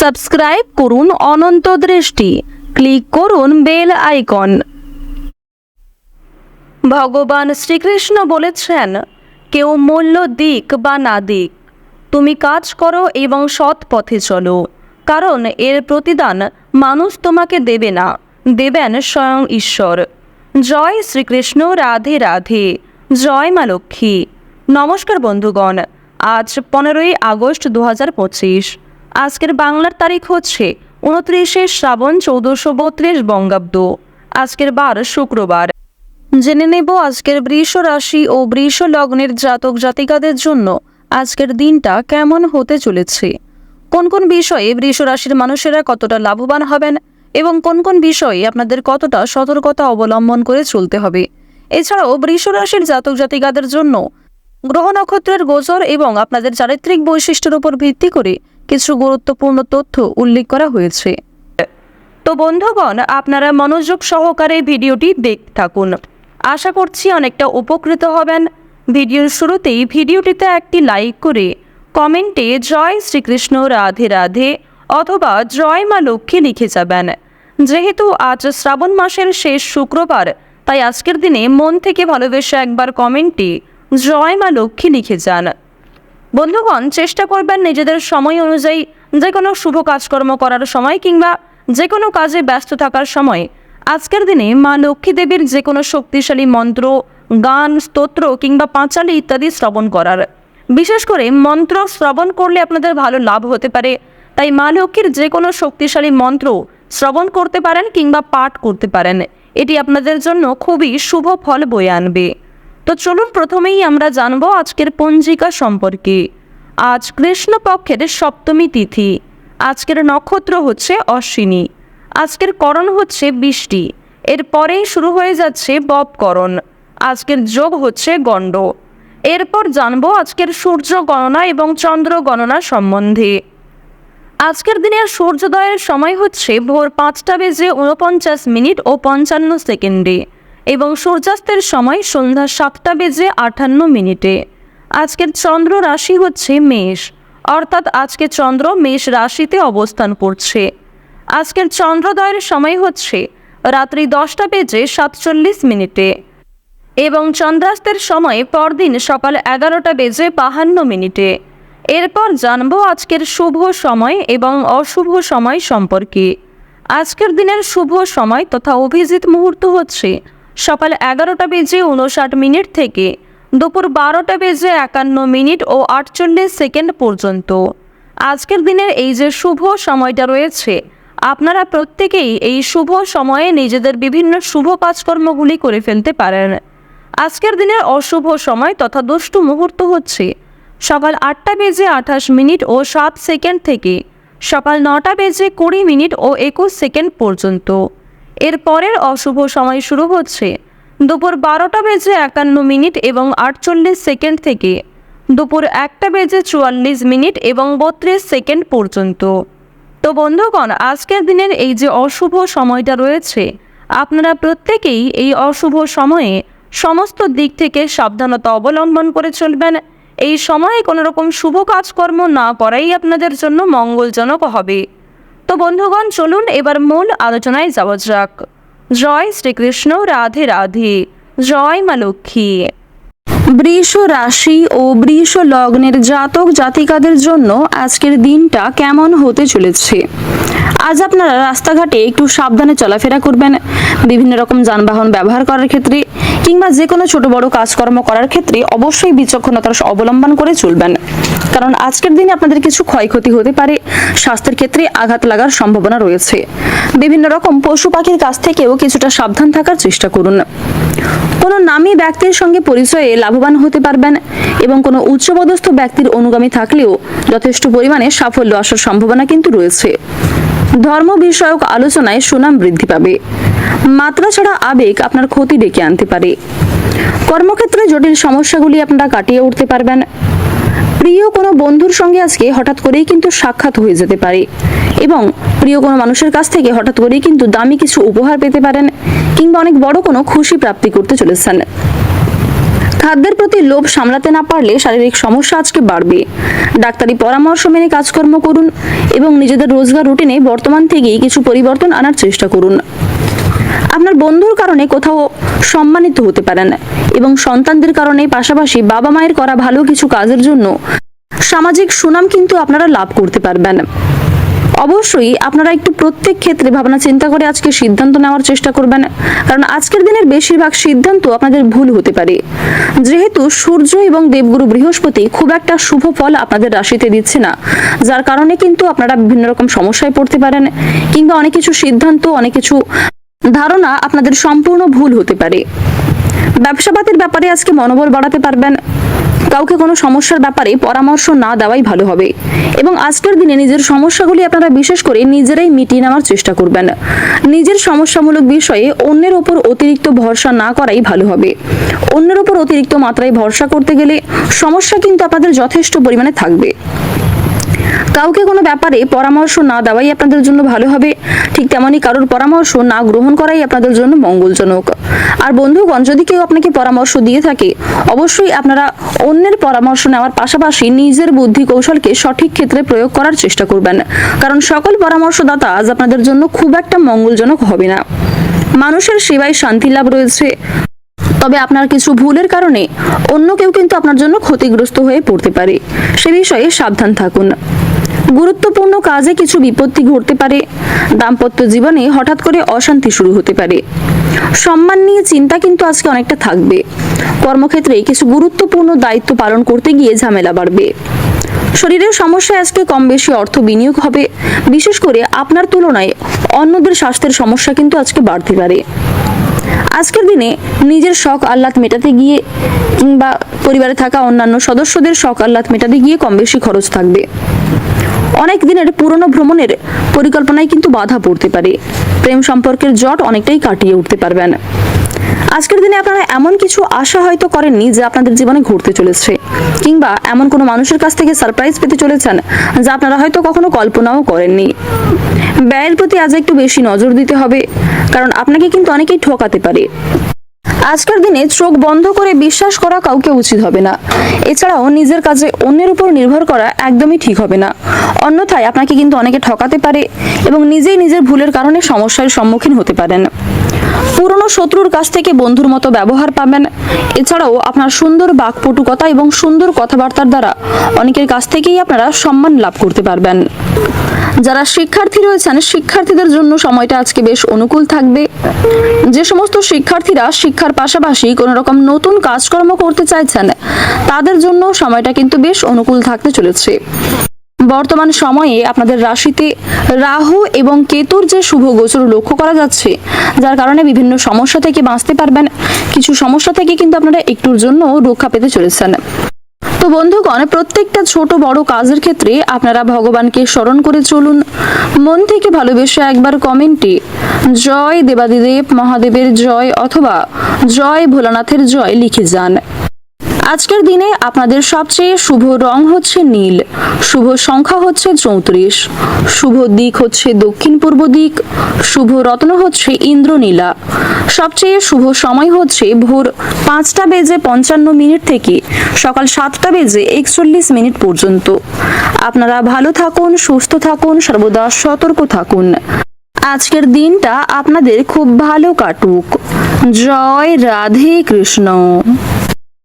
Subscribe করুন অনন্ত দৃষ্টি। Click করুন বেল আইকন। ভগবান শ্রীকৃষ্ণ বলেছেন, কেউ মূল্য দিক বা না দিক, তুমি কাজ করো এবং সৎ পথে চলো। কারণ এর প্রতিদান মানুষ তোমাকে দেবে না, দেবেন স্বয়ং ঈশ্বর। জয় শ্রীকৃষ্ণ, রাধে রাধে। জয় মা লক্ষ্মী। নমস্কার বন্ধুগণ, আজ পনেরোই আগস্ট দু হাজার পঁচিশ। আজকের বাংলার তারিখ হচ্ছে উনত্রিশে শ্রাবণ চৌদ্দশো বত্রিশ বঙ্গাব্দ। আজকের বার শুক্রবার। জেনে নেব আজকের বৃষ রাশি ও বৃষ লগ্নের জাতক জাতিকাদের জন্য আজকের দিনটা কেমন হতে চলেছে। কোন কোন বিষয়ে বৃষ রাশির মানুষেরা কতটা লাভবান হবেন এবং কোন কোন বিষয়ে আপনাদের কতটা সতর্কতা অবলম্বন করে চলতে হবে। এছাড়াও বৃষ রাশির জাতক জাতিকাদের জন্য গ্রহ নক্ষত্রের গোচর এবং আপনাদের চারিত্রিক বৈশিষ্ট্যের উপর ভিত্তি করে কিছু গুরুত্বপূর্ণ তথ্য উল্লেখ করা হয়েছে। তো বন্ধুগণ, আপনারা মনোযোগ সহকারে ভিডিওটি দেখতে থাকুন। আশা করছি অনেকটা উপকৃত হবেন। ভিডিওর শুরুতেই ভিডিওটিতে একটি লাইক করে কমেন্টে জয় শ্রীকৃষ্ণ রাধে রাধে অথবা জয় মা লক্ষ্মী লিখে যাবেন। যেহেতু আজ শ্রাবণ মাসের শেষ শুক্রবার, তাই আজকের দিনে মন থেকে ভালোবেসে একবার কমেন্টে জয় মা লক্ষ্মী লিখে যান। বন্ধুগণ, চেষ্টা করবেন নিজেদের সময় অনুযায়ী যে কোনো শুভ কাজকর্ম করার সময় কিংবা যে কোনো কাজে ব্যস্ত থাকার সময়। আজকের দিনে মা লক্ষ্মী দেবীর যে কোনো শক্তিশালী মন্ত্র, গান, স্তোত্র কিংবা পাঁচালি ইত্যাদি শ্রবণ করার। বিশেষ করে মন্ত্র শ্রবণ করলে আপনাদের ভালো লাভ হতে পারে। তাই মা লক্ষ্মীর যে কোনো শক্তিশালী মন্ত্র শ্রবণ করতে পারেন কিংবা পাঠ করতে পারেন। এটি আপনাদের জন্য খুবই শুভ ফল বয়ে আনবে। তো চলুন প্রথমেই আমরা জানব আজকের পঞ্জিকা সম্পর্কে। আজ কৃষ্ণপক্ষের সপ্তমী তিথি। আজকের নক্ষত্র হচ্ছে অশ্বিনী। আজকের করণ হচ্ছে বৃষ্টি। এরপরেই শুরু হয়ে যাচ্ছে বপকরণ আজকের যোগ হচ্ছে গণ্ড। এরপর জানব আজকের সূর্য গণনা এবং চন্দ্র গণনা সম্বন্ধে। আজকের দিনের সূর্যোদয়ের সময় হচ্ছে ভোর পাঁচটা বেজে উনপঞ্চাশ মিনিট ও পঞ্চান্ন সেকেন্ডে। এবং সূর্যাস্তের সময় সন্ধ্যা সাতটা বেজে আটান্ন মিনিটে। আজকের চন্দ্র রাশি হচ্ছে মেষ, অর্থাৎ আজকে চন্দ্র মেষ রাশিতে অবস্থান করছে। আজকের চন্দ্রোদয়ের সময় হচ্ছে রাত্রি দশটা বেজে সাতচল্লিশ মিনিটে এবং চন্দ্রাস্তের সময় পরদিন সকাল এগারোটা বেজে বাহান্ন মিনিটে। এরপর জানব আজকের শুভ সময় এবং অশুভ সময় সম্পর্কে। আজকের দিনের শুভ সময় তথা অভিজিৎ মুহূর্ত হচ্ছে সকাল এগারোটা বেজে উনষাট মিনিট থেকে দুপুর বারোটা বেজে একান্ন মিনিট ও আটচল্লিশ সেকেন্ড পর্যন্ত। আজকের দিনের এই যে শুভ সময়টা রয়েছে, আপনারা প্রত্যেকেই এই শুভ সময়ে নিজেদের বিভিন্ন শুভ কাজকর্মগুলি করে ফেলতে পারেন। আজকের দিনের অশুভ সময় তথা দুষ্টু মুহূর্ত হচ্ছে সকাল আটটা বেজে আঠাশ মিনিট ও সাত সেকেন্ড থেকে সকাল নটা বেজে কুড়ি মিনিট ও একুশ সেকেন্ড পর্যন্ত। এর পরের অশুভ সময় শুরু হচ্ছে। দুপুর বারোটা বেজে একান্ন মিনিট এবং আটচল্লিশ সেকেন্ড থেকে। দুপুর একটা বেজে চুয়াল্লিশ মিনিট এবং বত্রিশ সেকেন্ড পর্যন্ত। তো বন্ধুগণ, আজকের দিনের এই যে অশুভ সময়টা রয়েছে, আপনারা প্রত্যেকেই এই অশুভ সময়ে সমস্ত দিক থেকে সাবধানতা অবলম্বন করে চলবেন। এই সময়ে কোনো রকম শুভ কাজকর্ম না করাই আপনাদের জন্য মঙ্গলজনক হবে। তো বন্ধুগণ, চলুন এবার মূল আলোচনায় যাওয়া যাক। জয় শ্রীকৃষ্ণ, রাধে রাধে। জয় মা লক্ষ্মী। বৃষ রাশি ও বৃষ লগ্নের জাতক জাতিকাদের জন্য আজকের দিনটা কেমন হতে চলেছে? আজ আপনারা রাস্তাঘাটে একটু সাবধানে চলাফেরা করবেন, বিভিন্ন রকম যানবাহন ব্যবহার করার ক্ষেত্রে কিংবা যে কোনো ছোট বড় কাজকর্ম করার ক্ষেত্রে অবশ্যই বিচক্ষণতার অবলম্বন করে চলবেন। কারণ আজকের দিনে আপনাদের কিছু ক্ষয়ক্ষতি হতে পারে, স্বাস্থ্যের ক্ষেত্রে আঘাত লাগার সম্ভাবনা রয়েছে। বিভিন্ন রকম পশু পাখির কাছ থেকেও কিছুটা সাবধান থাকার চেষ্টা করুন। কোনো নামী ব্যক্তির সঙ্গে পরিচয়ে লাভবান হতে পারবেন এবং কোনো উচ্চপদস্থ ব্যক্তির অনুগামী থাকলেও যথেষ্ট পরিমাণে সাফল্য আসার সম্ভাবনা কিন্তু রয়েছে। ধর্ম বিষয়ক আলোচনায় সুনাম বৃদ্ধি পাবে। মাত্রা ছাড়া আবেগ আপনার ক্ষতি ডেকে আনতে পারে। কর্মক্ষেত্রে জটিল সমস্যাগুলি আপনারা কাটিয়ে উঠতে পারবেন। প্রিয় কোনো বন্ধুর সঙ্গে আজকে হঠাৎ করেই কিন্তু সাক্ষাৎ হয়ে যেতে পারে এবং প্রিয় কোনো মানুষের কাছ থেকে হঠাৎ করেই কিন্তু দামি কিছু উপহার পেতে পারেন কিংবা অনেক বড় কোনো খুশি প্রাপ্তি করতে চলেছেন। খাদ্যের প্রতি লোভ সামলাতে না পারলে শারীরিক সমস্যা আজকে বাড়বে। ডাক্তারি পরামর্শ মেনে কাজকর্ম করুন এবং নিজেদের রোজগার রুটিনে বর্তমান থেকেই কিছু পরিবর্তন আনার চেষ্টা করুন। আপনার বন্ধুর কারণে কোথাও সম্মানিত হতে পারেন এবং সন্তানদের কারণে পাশাপাশি বাবা মায়ের করা ভালো কিছু কাজের জন্য সামাজিক সুনাম কিন্তু আপনারা লাভ করতে পারবেন। অবশ্যই আপনারা একটু প্রত্যেক ক্ষেত্রে ভাবনা চিন্তা করে আজকে সিদ্ধান্ত নেওয়ার চেষ্টা করবেন। কারণ আজকের দিনের বেশিরভাগ সিদ্ধান্ত আপনাদের ভুল হতে পারে। যেহেতু সূর্য এবং দেবগুরু বৃহস্পতি খুব একটা শুভ ফল আপনাদের রাশিতে দিচ্ছে না। যার কারণে কিন্তু আপনারা বিভিন্ন রকম সমস্যায় পড়তে পারেন কিংবা অনেক কিছু সিদ্ধান্ত, অনেক কিছু ধারণা আপনাদের সম্পূর্ণ ভুল হতে পারে। ব্যবসাপাতির ব্যাপারে আজকে মনোবল বাড়াতে পারবেন। কাউকে কোনো সমস্যার ব্যাপারে পরামর্শ না দেওয়াই ভালো হবে। এবং আজকের দিনে নিজের সমস্যাগুলি আপনারা বিশেষ করে নিজেরাই মিটিয়ে নেওয়ার চেষ্টা করবেন। নিজের সমস্যামূলক বিষয়ে অন্যের ওপর অতিরিক্ত ভরসা না করাই ভালো হবে। অন্যের ওপর অতিরিক্ত মাত্রায় ভরসা করতে গেলে সমস্যা কিন্তু আপনাদের যথেষ্ট পরিমাণে থাকবে। কাউকে কোনো ব্যাপারে পরামর্শ না দেওয়াই আপনাদের জন্য ভালো হবে। ঠিক তেমনই কারোর পরামর্শ না গ্রহণ করাই আপনাদের জন্য মঙ্গলজনক। আর বন্ধুগণ, যদি কেউ আপনাকে পরামর্শ দিয়ে থাকে, অবশ্যই আপনারা অন্যের পরামর্শ নেওয়ার পাশাপাশি নিজের বুদ্ধি কৌশলকে সঠিক ক্ষেত্রে প্রয়োগ করার চেষ্টা করবেন। কারণ সকল পরামর্শদাতা আজ আপনাদের জন্য খুব একটা মঙ্গলজনক হবে না। মানুষের সেবায় শান্তি লাভ রয়েছে। তবে আপনার কিছু ভুলের কারণে অন্য কেউ কিন্তু আপনার জন্য ক্ষতিগ্রস্ত হয়ে পড়তে পারে। সে বিষয়ে সাবধান থাকুন। গুরুত্বপূর্ণ কাজে কিছু বিপত্তি ঘটতে পারে। দাম্পত্য জীবনে হঠাৎ করে অশান্তি শুরু হতে পারে। সম্মান নিয়ে চিন্তা কিন্তু আজকে অনেকটা থাকবে। কর্মক্ষেত্রে কিছু গুরুত্বপূর্ণ দায়িত্ব পালন করতে গিয়ে ঝামেলা বাড়বে। শরীরের সমস্যায় আজকে কম বেশি অর্থ বিনিয়োগ হবে। বিশেষ করে আপনার তুলনায় অন্যদের স্বাস্থ্যের সমস্যা কিন্তু আজকে বাড়তে পারে। আজকের দিনে নিজের শখ আহ্লাদ মেটাতে গিয়ে কিংবা পরিবারে থাকা অন্যান্য সদস্যদের শখ আহ্লাদ মেটাতে গিয়ে কম বেশি খরচ থাকবে। অনেক দিনের পুরনো ভ্রমণের পরিকল্পনায় কিন্তু বাধা পড়তে পারে। প্রেম সম্পর্কের জট অনেকটাই কাটিয়ে উঠতে পারবেন। আজকের দিনে আপনারা এমন কিছু আশা হয়তো করেননি যে আপনাদের জীবনে ঘটতে চলেছে, কিংবা এমন কোনো মানুষের কাছ থেকে সারপ্রাইজ পেতে চলেছেন যা আপনারা হয়তো কখনো কল্পনাও করেননি। ব্যয়ের প্রতি আজ একটু বেশি নজর দিতে হবে, কারণ আপনাকে কিন্তু অনেকেই ঠকাতে পারে। আজকের দিনে চোখ বন্ধ করে বিশ্বাস করা কাউকে উচিত হবে না। এছাড়াও নিজের কাজে অন্যের উপর নির্ভর করা একদমই ঠিক হবে না। অন্যথায় আপনাকে কিন্তু অনেকে ঠকাতে পারে এবং নিজেই নিজের ভুলের কারণে সমস্যার সম্মুখীন হতে পারেন। পুরনো শত্রুর কাছ থেকে বন্ধুর মতো ব্যবহার পাবেন। এছাড়াও আপনার সুন্দর বাকপটুকতা এবং সুন্দর কথাবার্তার দ্বারা অনেকের কাছ থেকেই আপনারা সম্মান লাভ করতে পারবেন। যারা শিক্ষার্থী রয়েছেন, শিক্ষার্থীদের জন্য সময়টা আজকে বেশ অনুকূল থাকবে। যে সমস্ত শিক্ষার্থীরা শিক্ষার পাশাপাশি কোনো রকম নতুন কাজকর্ম করতে চাইছেন, তাদের জন্য সময়টা কিন্তু বেশ অনুকূল থাকতে চলেছে। বর্তমান সময়ে আপনাদের রাশিতে রাহু এবং কেতুর যে শুভ গোচর লক্ষ্য করা যাচ্ছে, যার কারণে বিভিন্ন সমস্যা থেকে বাঁচতে পারবেন। কিছু সমস্যা থেকে কিন্তু আপনারা একটুর জন্য রক্ষা পেতে চলেছেন। তো বন্ধুগণ, প্রত্যেকটা ছোট বড় কাজের ক্ষেত্রে আপনারা ভগবানকে স্মরণ করে চলুন। মন থেকে ভালোবেসে একবার কমেন্টে, জয় দেবাদিদেব মহাদেবের জয় অথবা জয় ভোলানাথের জয় লিখে যান। আজকের দিনে আপনাদের সবচেয়ে শুভ রং হচ্ছে নীল। শুভ সংখ্যা হচ্ছে চৌত্রিশ। শুভ দিক হচ্ছে দক্ষিণ পূর্ব দিক। শুভ রত্ন হচ্ছে ইন্দ্রনীলা। সবচেয়ে শুভ সময় হচ্ছে ভোর পাঁচটা বেজে পঞ্চান্ন মিনিট থেকে সকাল সাতটা বেজে একচল্লিশ মিনিট পর্যন্ত। আপনারা ভালো থাকুন, সুস্থ থাকুন, সর্বদা সতর্ক থাকুন। আজকের দিনটা আপনাদের খুব ভালো কাটুক। জয় রাধে কৃষ্ণ।